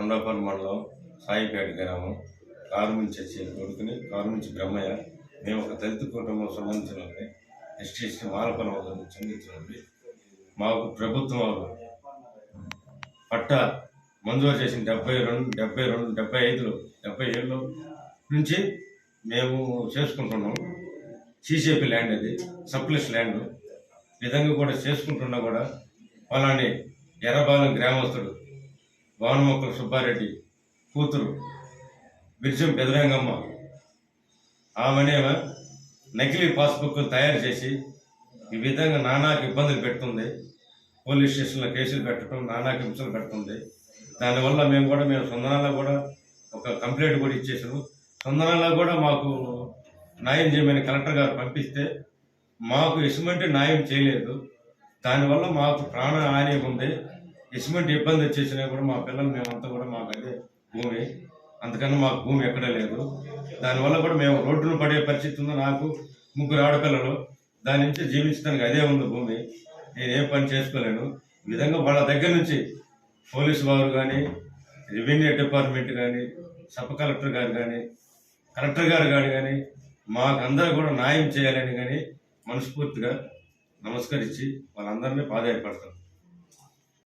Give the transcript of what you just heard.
కొండాపల్లి మండలం సాయిపేట గ్రామం కారుమంచి వచ్చి కొడుకుని కారుమంచి బ్రహ్మయ్య. మేము ఒక దళిత కుటుంబం సంబంధించిన ఎస్టీ ఎస్టీ మాలపల్లి మాకు ప్రభుత్వం పట్టా మంజూరు చేసిన డెబ్బై రెండు డెబ్బై రెండు డెబ్బై ఐదులో డెబ్బై ఏళ్ళు నుంచి మేము చేసుకుంటున్నాం. సీసీపీ ల్యాండ్ అది సప్లెస్ ల్యాండ్. ఈ విధంగా కూడా చేసుకుంటున్నా కూడా పలాని ఎర్రబాలెం గ్రామస్తుడు వానమొక్కల సుబ్బారెడ్డి కూతురు బిర్జం పెదరంగమ్మ ఆమెనేమో నకిలీ పాస్బుక్లు తయారు చేసి ఈ విధంగా నానాకి ఇబ్బందులు పెడుతుంది. పోలీస్ స్టేషన్లో కేసులు పెట్టడం నానాకి హింసలు పెడుతుంది. దానివల్ల మేము కూడా మేము సొందనాల్లో కూడా ఒక కంప్లైంట్ కూడా ఇచ్చేసాము సొందనాల్లో కూడా మాకు న్యాయం చేయమని కలెక్టర్ గారు పంపిస్తే మాకు ఇసుమంటే న్యాయం చేయలేదు. దానివల్ల మాకు ప్రాణ హాని ఉంది. ఎసుమంటి ఇబ్బంది వచ్చేసినా కూడా మా పిల్లలు మేమంతా కూడా మాకు అదే భూమి. అంతకన్నా మాకు భూమి ఎక్కడా లేదు. దానివల్ల కూడా మేము రోడ్డును పడే పరిస్థితి ఉందో నాకు ముగ్గురు ఆడపిల్లలు. దాని నుంచి జీవించడానికి అదే ఉంది భూమి. నేను ఏ పని చేసుకోలేను. ఈ విధంగా వాళ్ళ దగ్గర నుంచి పోలీసు వారు కానీ రెవెన్యూ డిపార్ట్మెంట్ కానీ సబ్ కలెక్టర్ గారు కానీ కలెక్టర్ గారు కానీ కానీ మాకు కూడా న్యాయం చేయాలని కానీ మనస్ఫూర్తిగా నమస్కరించి వాళ్ళందరినీ బాధపడతాం